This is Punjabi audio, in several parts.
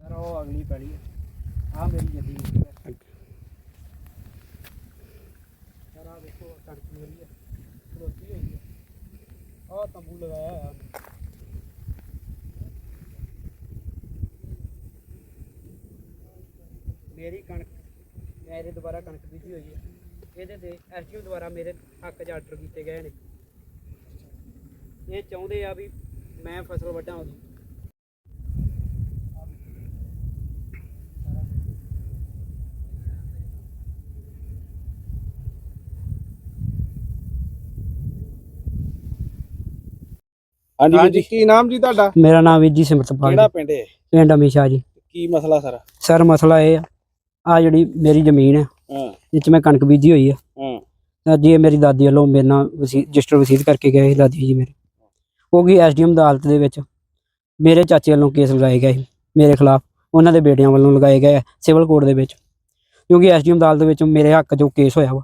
ਸਰ, ਉਹ ਅਗਲੀ ਪੈੜੀ ਹੈ। ਆ ਮੇਰੀ ਜੱਦੀ ਹੈ। ਸਰ ਆ ਦੇਖੋ ਕਣਕ ਮੇਰੀ ਹੈ। ਖਲੋਤੀ ਹੋਈ ਹੈ। ਆ ਤੰਬੂ ਲਗਾਇਆ ਹੋਇਆ। ਮੇਰੀ ਕਣਕ ਮੇਰੇ ਦੁਬਾਰਾ ਕਣਕ ਬੀਜੀ ਹੋਈ ਹੈ। ਇਹਦੇ ਤੇ ਐਸਟੀਓ ਦੁਆਰਾ ਮੇਰੇ ਹੱਕ 'ਚ ਆਰਡਰ ਕੀਤੇ ਗਏ ਨੇ। ਇਹ ਚਾਹੁੰਦੇ ਆ ਵੀ ਮੈਂ ਫਸਲ ਵੱਢਾਂ ਉਹਦੀ ਹਾਂਜੀ ਵੀਰ ਜੀ। ਕੀ ਨਾਮ ਜੀ ਤੁਹਾਡਾ? ਮੇਰਾ ਨਾਮ ਵੀਰ ਜੀ ਸਿਮਰਤਪਾਲ ਕਿਹੜਾ ਪਿੰਡ ਹੈ ਪਿੰਡ ਅਮੀਸ਼ਾ ਜੀ। ਕੀ ਮਸਲਾ ਸਰ? ਸਰ ਮਸਲਾ ਇਹ ਆ ਆ ਜਿਹੜੀ ਮੇਰੀ ਜ਼ਮੀਨ ਹੈ ਹਾਂ। ਜਿਸ 'ਚ ਮੈਂ ਕਣਕ ਬੀਜੀ ਹੋਈ ਆ। ਹਾਂ। ਅੱਜ ਇਹ ਮੇਰੀ ਦਾਦੀ ਵੱਲੋਂ ਮੇਰੇ ਨਾਲ ਰਜਿਸਟਰ ਵਸੀਤ ਕਰਕੇ ਗਏ ਸੀ ਦਾਦੀ ਜੀ ਮੇਰੇ। ਉਹ ਗਈ ਐਸਡੀਐਮ ਅਦਾਲਤ ਦੇ ਵਿੱਚ ਮੇਰੇ ਚਾਚੇ ਵੱਲੋਂ ਕੇਸ ਲਗਾਏ ਗਏ ਸੀ ਮੇਰੇ ਖਿਲਾਫ। ਉਹਨਾਂ ਦੇ ਬੇਟਿਆਂ ਵੱਲੋਂ ਲਗਾਏ ਗਏ ਸਿਵਲ ਕੋਰਟ ਦੇ ਵਿੱਚ। ਕਿਉਂਕਿ ਐਸਡੀਐਮ ਅਦਾਲਤ ਦੇ ਵਿੱਚ ਮੇਰੇ ਹੱਕ 'ਚ ਉਹ ਕੇਸ ਹੋਇਆ ਵਾ।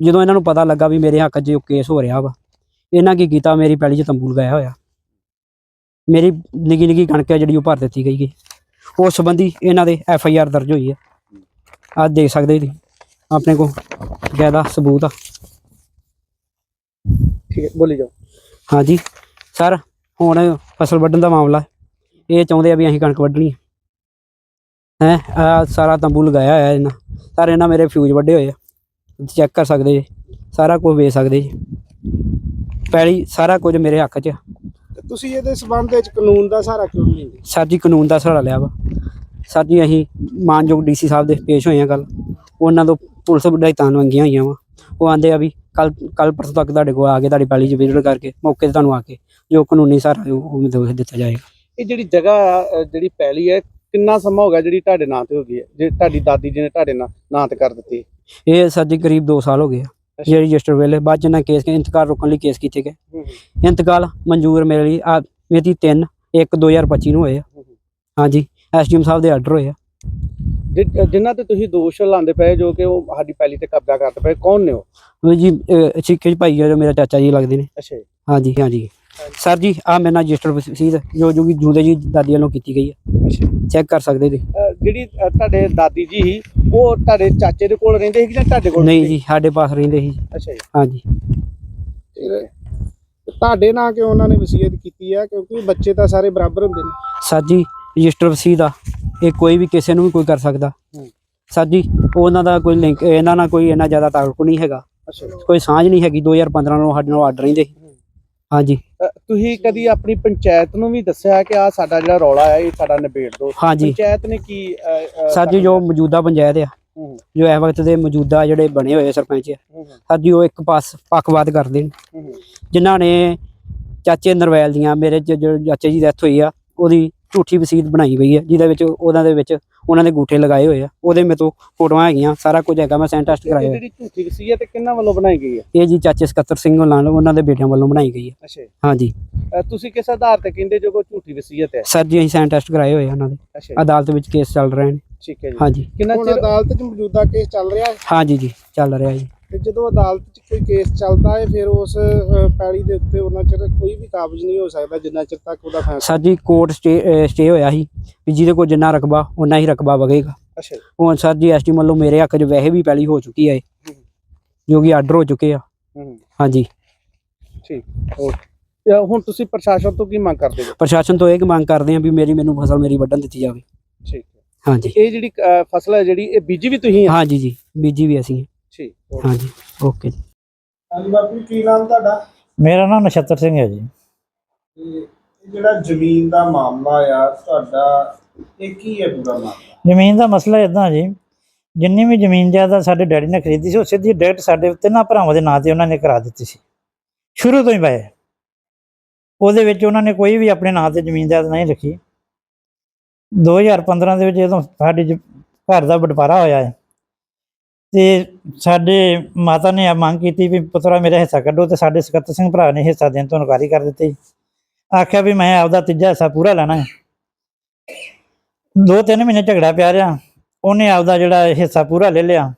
ਜਦੋਂ ਇਹਨਾਂ ਨੂੰ ਪਤਾ ਲੱਗਾ ਵੀ ਮੇਰੇ ਹੱਕ 'ਚ ਉਹ ਕੇਸ ਹੋ ਰਿਹਾ ਵਾ ਇਹਨਾਂ ਕੀ ਕੀਤਾ? ਮੇਰੀ ਪੈਲੀ 'ਚ ਤੰਬੂ ਲਗਾਇਆ ਹੋਇਆ। ਮੇਰੀ ਨਿੱਕੀ ਨਿੱਕੀ ਕਣਕ ਹੈ ਜਿਹੜੀ ਉਹ ਭਰ ਦਿੱਤੀ ਗਈ ਹੈ ਉਸ ਸੰਬੰਧੀ ਇਹਨਾਂ ਦੇ ਐਫ ਆਈ ਆਰ ਦਰਜ ਹੋਈ ਹੈ ਆਹ ਦੇਖ ਸਕਦੇ ਜੀ ਆਪਣੇ ਕੋਲ ਜ਼ਿਆਦਾ ਸਬੂਤ ਆ। ਠੀਕ ਹੈ ਬੋਲੀ ਜਾਓ। ਹਾਂਜੀ। ਸਰ ਹੁਣ ਫਸਲ ਵੱਢਣ ਦਾ ਮਾਮਲਾ। ਇਹ ਚਾਹੁੰਦੇ ਆ ਵੀ ਅਸੀਂ ਕਣਕ ਵੱਢਣੀ ਹੈ। ਹੈ ਆ ਸਾਰਾ ਤੰਬੂ ਲਗਾਇਆ ਹੋਇਆ ਇਹਨਾਂ ਸਰ ਇਹਨਾਂ ਮੇਰੇ ਫਿਊਜ਼ ਵੱਡੇ ਹੋਏ ਆ। ਚੈੱਕ ਕਰ ਸਕਦੇ ਜੀ ਸਾਰਾ ਕੁਝ ਵੇਚ ਸਕਦੇ ਜੀ। ਪੈਲੀ ਸਾਰਾ ਕੁਝ ਮੇਰੇ ਹੱਕ 'ਚ। ਤੁਸੀਂ ਇਹਦੇ ਸਬੰਧ ਵਿੱਚ ਕਾਨੂੰਨ ਦਾ ਸਹਾਰਾ ਕਿਉਂ ਨਹੀਂ ਲੈਂਦੇ? ਸਰ ਜੀ ਕਾਨੂੰਨ ਦਾ ਸਹਾਰਾ ਲਿਆ ਵਾ। ਸਰ ਜੀ ਅਸੀਂ ਮਾਨਯੋਗ ਡੀਸੀ ਸਾਹਿਬ ਦੇ ਪੇਸ਼ ਹੋਏ ਆ ਕੱਲ ਉਹਨਾਂ ਤੋਂ ਪੁਲਿਸ ਹਦਾਇਤਾਂ ਮੰਗੀਆਂ ਹੋਈਆਂ ਵਾ। ਉਹ ਆਂਦੇ ਆ ਵੀ ਕੱਲ ਕੱਲ ਪਰਸੋਂ ਤੱਕ ਤੁਹਾਡੇ ਕੋਲ ਆ ਕੇ ਤੁਹਾਡੀ ਪੈਲੀ 'ਚ ਵਿਜ਼ਿਟ ਕਰਕੇ ਮੌਕੇ ਤੇ ਤੁਹਾਨੂੰ ਆ ਕੇ ਜੋ ਕਾਨੂੰਨੀ ਸਹਾਰਾ ਉਹ ਉਹ ਦੇ ਦਿੱਤਾ ਜਾਏਗਾ। ਇਹ ਜਿਹੜੀ ਜਗ੍ਹਾ ਅ, ਜਿਹੜੀ ਪੈਲੀ ਹੈ ਕਿੰਨਾ ਸਮਾਂ ਹੋ ਗਿਆ ਜਿਹੜੀ ਤੁਹਾਡੇ ਨਾਂ ਤੇ ਹੋ ਗਈ ਹੈ? ਜੇ ਤੁਹਾਡੀ ਦਾਦੀ ਜੀ ਨੇ ਤੁਹਾਡੇ ਨਾਂ ਨਾਂ ਤੇ ਕਰ ਦਿੱਤੀ ਇਹ ਸਰ ਜੀ ਕਰੀਬ 2 ਸਾਲ ਹੋ ਗਏ ਆ। ਜੇ ਰਜਿਸਟਰ ਵੇਲੇ ਬਾਅਦ ਚ ਨਾ ਕੇਸ ਇੰਤਕਾਲ ਰੋਕਣ ਲਈ ਕੇਸ ਕੀਤੇ ਗਏ। ਇੰਤਕਾਲ ਮਨਜ਼ੂਰ ਮੇਰੇ ਲਈ ਆ ਮਿਤੀ 3 1 2025 ਨੂੰ ਹੋਏ ਆ। ਹਾਂਜੀ ਐਸਡੀਐਮ ਸਾਹਿਬ ਦੇ ਆਰਡਰ ਹੋਏ ਆ। ਜਿ- ਜਿਨ੍ਹਾਂ ਤੇ ਤੁਸੀਂ ਦੋਸ਼ ਲਾਉਂਦੇ ਪਏ ਜੋ ਕਿ ਉਹ ਸਾਡੀ ਪੈਲੀ ਤੇ ਕਬਜ਼ਾ ਕਰਦੇ ਪਏ ਕੌਣ ਨੇ ਉਹ? ਉਹ ਜੀ ਭਾਈ ਆ ਜੋ ਮੇਰਾ ਚਾਚਾ ਜੀ ਲੱਗਦੇ ਨੇ। ਅੱਛਾ ਜੀ। ਹਾਂਜੀ ਹਾਂਜੀ। ਸਰ ਜੀ ਆ ਮੇਰੇ ਨਾਲ ਰਜਿਸਟਰ ਵਸੀਤ ਜੋ ਜੋ ਕਿ ਜੂਦੇ ਜੀ ਦਾਦੀ ਵੱਲੋਂ ਕੀਤੀ ਗਈ ਹੈ ਚੈੱਕ ਕਰ ਸਕਦੇ ਜੀ। ਅ, ਜਿਹੜੀ ਅ, ਤੁਹਾਡੇ ਦਾਦੀ ਜੀ ਸੀ ਉਹ ਤੁਹਾਡੇ ਚਾਚੇ ਦੇ ਕੋਲ ਰਹਿੰਦੇ ਸੀ ਕਿ ਜਾਂ ਤੁਹਾਡੇ ਕੋਲ ਨਹੀਂ ਜੀ ਸਾਡੇ ਪਾਸ ਰਹਿੰਦੇ ਸੀ। ਅੱਛਾ ਜੀ। ਹਾਂਜੀ। ਤੁਹਾਡੇ ਨਾਂ ਕਿਉਂ ਉਹਨਾਂ ਨੇ ਵਸੀਅਤ ਕੀਤੀ ਆ? ਕਿਉਂਕਿ ਬੱਚੇ ਤਾਂ ਸਾਰੇ ਬਰਾਬਰ ਹੁੰਦੇ ਨੇ। ਸਰ ਜੀ ਰਜਿਸਟਰ ਵਸੀਤ ਆ ਇਹ ਕੋਈ ਵੀ ਕਿਸੇ ਨੂੰ ਵੀ ਕੋਈ ਕਰ ਸਕਦਾ। ਸਰ ਜੀ ਉਹਨਾਂ ਦਾ ਕੋਈ ਲਿੰਕ ਇਹਨਾਂ ਨਾਲ ਕੋਈ ਇੰਨਾ ਜ਼ਿਆਦਾ ਤਾਲੁਕ ਨਹੀਂ ਹੈਗਾ। ਕੋਈ ਸਾਂਝ ਨਹੀਂ ਹੈਗੀ 2015 ਨੂੰ ਸਾਡੇ ਨਾਲ ਆਰਡਰ ਰਹਿੰਦੇ। ਹਾਂਜੀ। ਤੁਸੀਂ ਕਦੀ ਆਪਣੀ ਪੰਚਾਇਤ ਨੂੰ ਵੀ ਦੱਸਿਆ ਕਿ ਆ ਸਾਡਾ ਜਿਹੜਾ ਰੌਲਾ ਹੈ ਇਹ ਸਾਡਾ ਨਿਬੇੜ ਹਾਂਜੀ। ਪੰਚਾਇਤ ਨੇ ਕੀ ਸਰ ਜੀ ਜੋ ਮੌਜੂਦਾ ਪੰਚਾਇਤ ਆ ਜੋ ਇਸ ਵਕਤ ਦੇ ਮੌਜੂਦਾ ਜਿਹੜੇ ਬਣੇ ਹੋਏ ਸਰਪੰਚ ਆ ਸਰ ਜੀ ਉਹ ਇੱਕ ਪਾਸ ਪੱਖਵਾਦ ਕਰਦੇ ਨੇ। ਜਿਨ੍ਹਾਂ ਨੇ ਚਾਚੇ ਨਰਵੈਲ ਦੀਆਂ ਮੇਰੇ ਚਾਚੇ ਜੀ ਡੈਥ ਹੋਈ ਆ ਉਹਦੀ ਝੂਠੀ ਵਸੀਤ ਬਣਾਈ ਹੋਈ ਹੈ ਜਿਹਦੇ ਵਿੱਚ ਉਹਨਾਂ ਦੇ ਵਿੱਚ ਉਹਨਾਂ ਦੇ ਗੂਠੇ ਲਗਾਏ ਹੋਏ ਆ। ਉਹਦੇ ਮੇਰੇ ਤੋਂ ਫੋਟੋਆਂ ਹੈਗੀਆਂ ਸਾਰਾ ਕੁਝ ਹੈਗਾ ਮੈਂ ਸੈਂਟ ਟੈਸਟ ਕਰਾਇਆ। ਜਿਹੜੀ ਝੂਠੀ ਵਸੀਅਤ ਤੇ ਕਿੰਨਾਂ ਵੱਲੋਂ ਬਣਾਈ ਗਈ ਹੈ? ਇਹ ਜੀ ਚਾਚੇ ਸਕੱਤਰ ਸਿੰਘ ਵੱਲੋਂ ਉਹਨਾਂ ਦੇ ਬੇਟਿਆਂ ਵੱਲੋਂ ਬਣਾਈ ਗਈ ਹੈ। ਅੱਛਾ। ਜੀ। ਹਾਂਜੀ ਤੁਸੀਂ ਕਿਸ ਆਧਾਰ ਤੇ ਕਹਿੰਦੇ ਜੋ ਕੋਈ ਝੂਠੀ ਵਸੀਅਤ ਹੈ? ਸਰ ਜੀ ਅਸੀਂ ਸੈਂਟ ਟੈਸਟ ਕਰਾਏ ਹੋਏ ਆ ਉਹਨਾਂ ਦੇ। ਅਦਾਲਤ ਵਿੱਚ ਕੇਸ ਚੱਲ ਰਹੇ ਨੇ। ਠੀਕ ਹੈ ਜੀ। ਹਾਂਜੀ ਕਿੰਨਾ ਚਿਰ ਅਦਾਲਤ 'ਚ ਮੌਜੂਦਾ ਕੇਸ ਚੱਲ ਰਿਹਾ ਹੈ? ਹਾਂਜੀ ਜੀ ਚੱਲ ਰਿਹਾ ਜੀ। ਤੇ ਜਦੋਂ ਅਦਾਲਤ 'ਚ ਕੋਈ ਕੇਸ ਚੱਲਦਾ ਹੈ ਫਿਰ ਉਸ ਪੈਲੀ ਦੇ ਉੱਤੇ ਉਹਨਾਂ ਚਿਰ ਕੋਈ ਵੀ ਕਾਬਜ਼ ਨਹੀਂ ਹੋ ਸਕਦਾ ਜਿੰਨਾ ਚਿਰ ਤੱਕ ਉਹਦਾ ਫੈਸਲਾ ਸਰ ਜੀ ਕੋਰਟ ਸਟੇ ਹੋਇਆ ਸੀ ਵੀ ਜਿਹਦੇ ਕੋਲ ਜਿੰਨਾ ਰਕਬਾ ਉਹਨਾਂ ਹੀ ਰਕਬਾ ਵਗੇਗਾ। ਅੱਛਾ ਹੁਣ ਸਰ ਜੀ ਐਸਟੀ ਵੱਲੋਂ ਮੇਰੇ ਹੱਕ 'ਚ ਵੈਸੇ ਵੀ ਪੈਲੀ ਹੋ ਚੁੱਕੀ ਹੈ ਜੋ ਕਿ ਆਰਡਰ ਹੋ ਚੁੱਕੇ ਆ। ਹਾਂਜੀ। ਠੀਕ। ਓਕੇ ਹੁਣ ਤੁਸੀਂ ਪ੍ਰਸ਼ਾਸਨ ਤੋਂ ਕੀ ਮੰਗ ਕਰਦੇ ਹੋ? ਪ੍ਰਸ਼ਾਸਨ ਤੋਂ ਇਹ ਕਿ ਮੰਗ ਕਰਦੇ ਆ ਵੀ ਮੇਰੀ ਮੈਨੂੰ ਫਸਲ ਮੇਰੀ ਵੱਢਣ ਦਿੱਤੀ ਜਾਵੇ। ਠੀਕ ਹੈ। ਹਾਂਜੀ। ਇਹ ਜਿਹੜੀ ਫਸਲ ਹੈ ਜਿਹੜੀ ਇਹ ਬੀਜੀ ਵੀ ਤੁਸੀਂ ਹਾਂਜੀ ਜੀ ਬੀਜੀ ਵੀ ਅਸੀਂ। ਠੀਕ। ਹਾਂਜੀ ਓਕੇ ਜੀ। ਹਾਂਜੀ ਬਾਪੂ ਜੀ, ਕੀ ਨਾਮ ਤੁਹਾਡਾ? ਮੇਰਾ ਨਾਮ ਨਛੱਤਰ ਸਿੰਘ ਹੈ ਜੀ। ਤੇ ਇਹ ਜਿਹੜਾ ਜ਼ਮੀਨ ਦਾ ਮਾਮਲਾ ਆ ਤੁਹਾਡਾ ਇਹ ਕੀ ਹੈ ਪੂਰਾ ਮਾਮਲਾ? ਜ਼ਮੀਨ ਦਾ ਮਸਲਾ ਇਦਾਂ ਜੀ ਜਿੰਨੀ ਵੀ ਜ਼ਮੀਨ ਜਾਇਦਾਦ ਸਾਡੇ ਡੈਡੀ ਨੇ ਖਰੀਦੀ ਸੀ ਉਹ ਸਿੱਧੀ ਡਾਇਰੈਕਟ ਸਾਡੇ ਤਿੰਨਾਂ ਭਰਾਵਾਂ ਦੇ ਨਾਂ ਤੇ ਉਹਨਾਂ ਨੇ ਕਰਾ ਦਿੱਤੀ ਸੀ। ਸ਼ੁਰੂ ਤੋਂ ਹੀ ਪਏ। ਉਹਦੇ ਵਿੱਚ ਉਹਨਾਂ ਨੇ ਕੋਈ ਵੀ ਆਪਣੇ ਨਾਂ ਤੇ ਜ਼ਮੀਨ ਜਾਇਦਾਦ ਨਹੀਂ ਲਿਖੀ। 2015 ਦੇ ਵਿੱਚ ਜਦੋਂ ਸਾਡੇ ਜ- ਘਰ ਦਾ ਬਟਵਾਰਾ ਹੋਇਆ ਹੈ ਤੇ ਸਾਡੇ ਮਾਤਾ ਨੇ ਆ ਮੰਗ ਕੀਤੀ ਵੀ ਪੁੱਤਰਾ ਮੇਰਾ ਹਿੱਸਾ ਕੱਢੋ ਤੇ ਸਾਡੇ ਸਕੱਤਰ ਸਿੰਘ ਭਰਾ ਨੇ ਹਿੱਸਾ ਦੇਣ ਤੋਂ ਇਨਕਾਰੀ ਕਰ ਦਿੱਤੀ। ਆਖਿਆ ਵੀ ਮੈਂ ਆਪਦਾ ਤੀਜਾ ਹਿੱਸਾ ਪੂਰਾ ਲੈਣਾ ਹੈ। ਦੋ ਤਿੰਨ ਮਹੀਨੇ ਝਗੜਾ ਪਿਆ ਰਿਹਾ। ਉਹਨੇ ਆਪਦਾ ਜਿਹੜਾ ਹਿੱਸਾ ਪੂਰਾ ਲੈ ਲਿਆ।